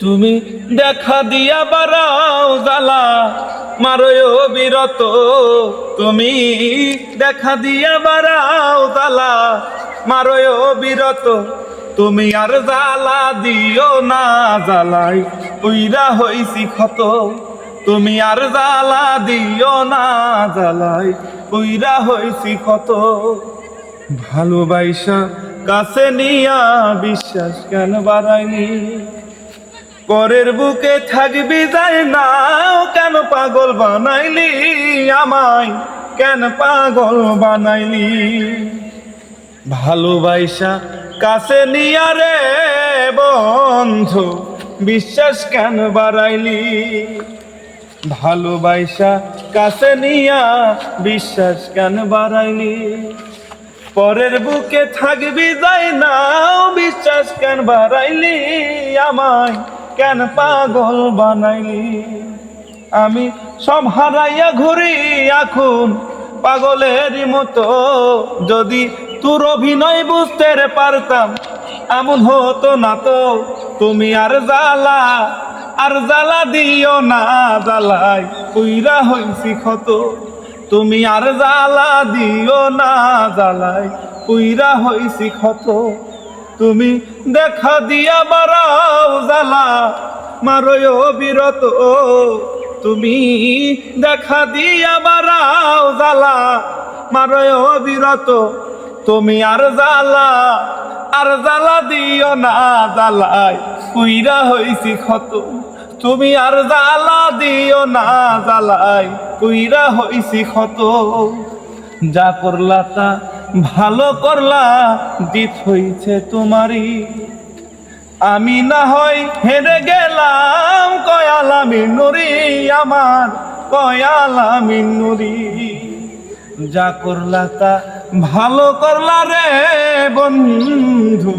তুমি দেখা দিয়া বারাও জ্বালা মারয় বিরত। তুমি দেখা দিয়া বারাও জ্বালা মারয় বিরত। তুমি আর জ্বালা দিও না জ্বালাই, উইরা হইছি ক্ষত। তুমি আর জ্বালা দিও না জ্বালাই, উইরা হইছি ক্ষত। ভালোবাসা কাছে নিয়া বিশ্বাস কেন বাড়াইনি? পরের বুকে থাকবি যায় না। কেন পাগল বানাইলি আমায়? কেন পাগল বানাইলি? ভালোবাসা কাছে নিয়া রে বন্ধু, বিশ্বাস কেন বাড়াইলি? ভালোবাসা কাছে নিয়া বিশ্বাস কেন বাড়াইলি? পরের বুকে থাকবি যাই না। বিশ্বাস কেন বাড়াইলি আমায়? কেন পাগল বানাইলি? আমি সব হারাইয়া ঘুরি এখন পাগলের মতো। যদি তোর অভিনয় বুঝতে পারতাম, এমন হতো না তো। তুমি আর জ্বালা আর জ্বালা দিও না। জ্বালাই উইরা হইছি ক্ষত। তুমি আর জ্বালা দিও না। জ্বালাই উইরা হইছি ক্ষত। তুমি দেখা দিয়া বারাও জ্বালা মারয় বিরত তুমি দেখা দিয়া বারাও জ্বালা মারয় বিরত। তুমি আর জ্বালা আর জ্বালা দিও না জ্বালাই কুইরা হইছি ক্ষত। তুমি আর জ্বালা দিও না জ্বালাই কুইরা হইছি ক্ষত। যা করলা তা ভালো করলা দিত হইছে তোমারই। আমি না হয় হেরে গেলাম কয়ালামি নুরি, আমার কয়ালামি নুরি। যা করলা তা ভালো করলা রে বন্ধু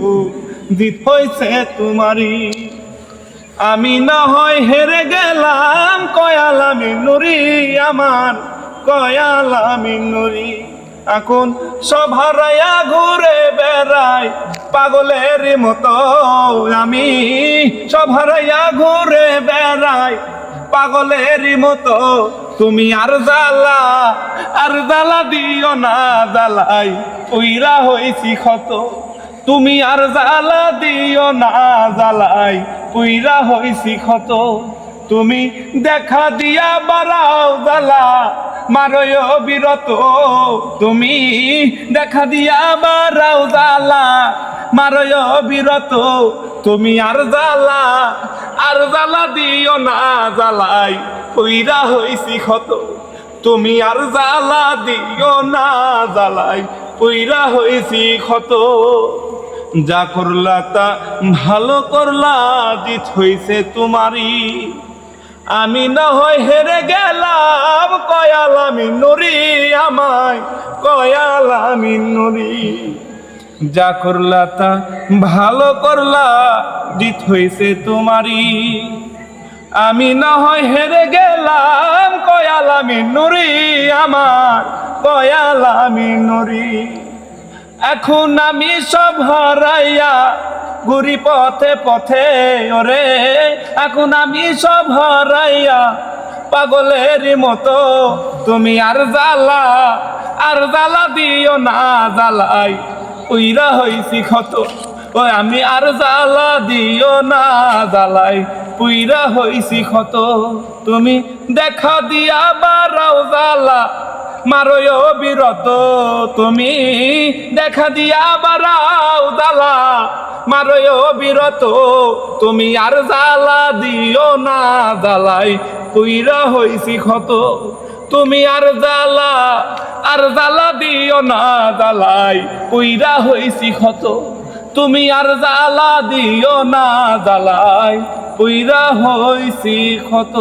দিত হইছে তোমারই। আমি না হয় হেরে গেলাম কয়ালামি নুরি, আমার কয়ালামি নুরি। এখন সব হারাইয়া ঘুরে বেড়াই। পাগলের মতো আমি সব হারাইয়া ঘুরে বেড়াই। পাগলের মতো তুমি আর জ্বালা আর জ্বালা দিও না জ্বালাই। উইরা হইছি ক্ষত, তুমি আর জ্বালা দিও না জ্বালাই। পুইরা হইছি ক্ষত। তুমি দেখা দিয়া বাড়াও জ্বালা মারয় বিরত। তুমি দেখা দিয়া বাড়াও জ্বালা মারয় বিরত। তুমি আর জ্বালা আর জ্বালা দিও না জ্বালাই, পুইরা হইছি ক্ষত। তুমি আর জ্বালা দিও না জ্বালাই, পুইরা হইছি ক্ষত। যা করলা তা ভালো করলা, জিত হইছে তোমারই। আমি না হয় হেরে গেলাম, কয়াল আমি নুরি আমায় কয়ালামি নুরি। যা করলা তা ভালো করলা, জিত হইছে তোমারই। আমি না হয় হেরে গেলাম, কয়াল আমি নুরি আমার কয়ালামি নুরি। এখন আমি সব হারাইয়া ঘুরি পথে পথে, ওরে। এখন আমি সব হারাইয়া পাগলের মতো, তুমি আর জ্বালা আর জ্বালা দিও না, জ্বালাই। উইরা হইছি ক্ষত ওই আমি আর জ্বালা দিও না, জ্বালাই। পুইরা হইছি ক্ষত, তুমি দেখা দিয়া বারাও জ্বালা। মারয় বিরত, তুমি দেখা দিয়া বারাও জ্বালা। মারয় বিরত, তুমি আর জ্বালা দিও না জ্বালাই। কুইরা হইছি ক্ষত, তুমি আর জ্বালা আর জ্বালা দিও না জ্বালাই। কুইরা হইছি ক্ষত, তুমি আর জ্বালা দিও না জ্বালাই। কুইরা হইছি ক্ষত।